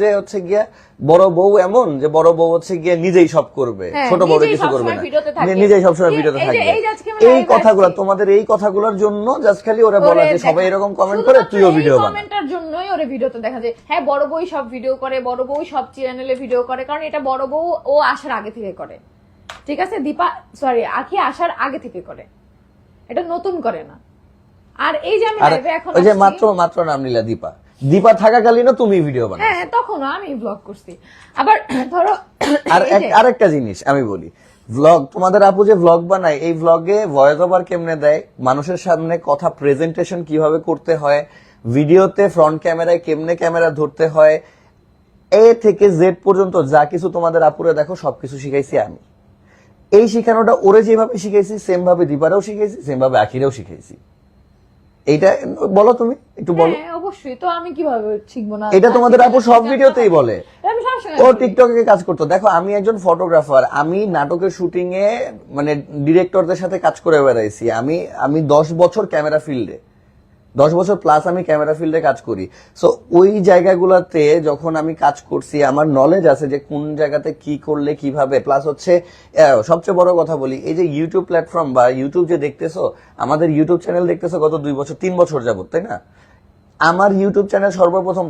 যে হচ্ছে গিয়া বড় বউ এমন যে বড় বউ হচ্ছে গিয়ে নিজেই সব করবে হ্যাঁ, ছোট বড় কিছু করবে না। নিজেই সবসময় ভিডিওতে থাকবে এই কথাগুলো তোমাদের এই কথাগুলোর জন্য জাস্ট খালি ওরা বলে যে সবাই এরকম কমেন্ট করে তুইও ভিডিও বানা। কমেন্টের জন্যই ওরে ভিডিওতে দেখা যায়। হ্যাঁ বড় বই সব ভিডিও করে বড় বউ সব চ্যানেলে ভিডিও করে কারণ এটা বড় বউ ও আসার আগে থেকে করে। ঠিক আছে? দীপা সরি আখি আসার আগে থেকে করে। এটা নতুন করে না। আর এই যে আমি এখন ওই যে মাত্র মাত্র নাম নিলা দীপা। দীপা থাকাকালীনও তুমি ভিডিও বানাও। হ্যাঁ তখনও আমি ব্লগ করছি। আবার ধরো আর আরেকটা জিনিস আমি বলি। ভ্লগ তোমাদের আপু যে ভ্লগ বানায় এই ভ্লগে ভয়েস ওভার কেমনে দেয়? মানুষের সামনে কথা প্রেজেন্টেশন কীভাবে করতে হয়? ভিডিওতে ফ্রন্ট ক্যামেরায় কেমনে ক্যামেরা ধরতে হয়? এ থেকে জেড পর্যন্ত যা কিছু তোমাদের আপুরে দেখো সবকিছু শিখাইছি আমি। এই শিখানোটা ওরে যেভাবে শিখাইছি সেম ভাবে দীপারেও শিখাইছি সেম ভাবে আখিরেও শিখাইছি। এইটা বলো তুমি একটু বলো। হ্যাঁ অবশ্যই তো আমি কীভাবে শিখব না? এটা তোমাদের আপু সব ভিডিওতেই বলে। ও টিকটকে কাজ করতো। দেখো আমি একজন ফটোগ্রাফার আমি নাটকের শুটিং এ মানে ডিরেক্টরদের সাথে কাজ করে বেড়াইছি। আমি আমি দশ বছর ক্যামেরা ফিল্ডে দশ বছর প্লাস আমি ক্যামেরা ফিল্ডে কাজ করি। সো ওই জায়গাগুলোতে যখন আমি কাজ করছি, আমার নলেজ আছে যে কোন জায়গাতে কি করলে কীভাবে। প্লাস হচ্ছে সবচেয়ে বড় কথা বলি, এই যে ইউটিউব প্ল্যাটফর্ম বা ইউটিউব যে দেখতেছো, আমাদের ইউটিউব চ্যানেল দেখতেছো গত দুই বছর, তিন বছর যাবত, তাই না? আমার ইউটিউব চ্যানেল সর্বপ্রথম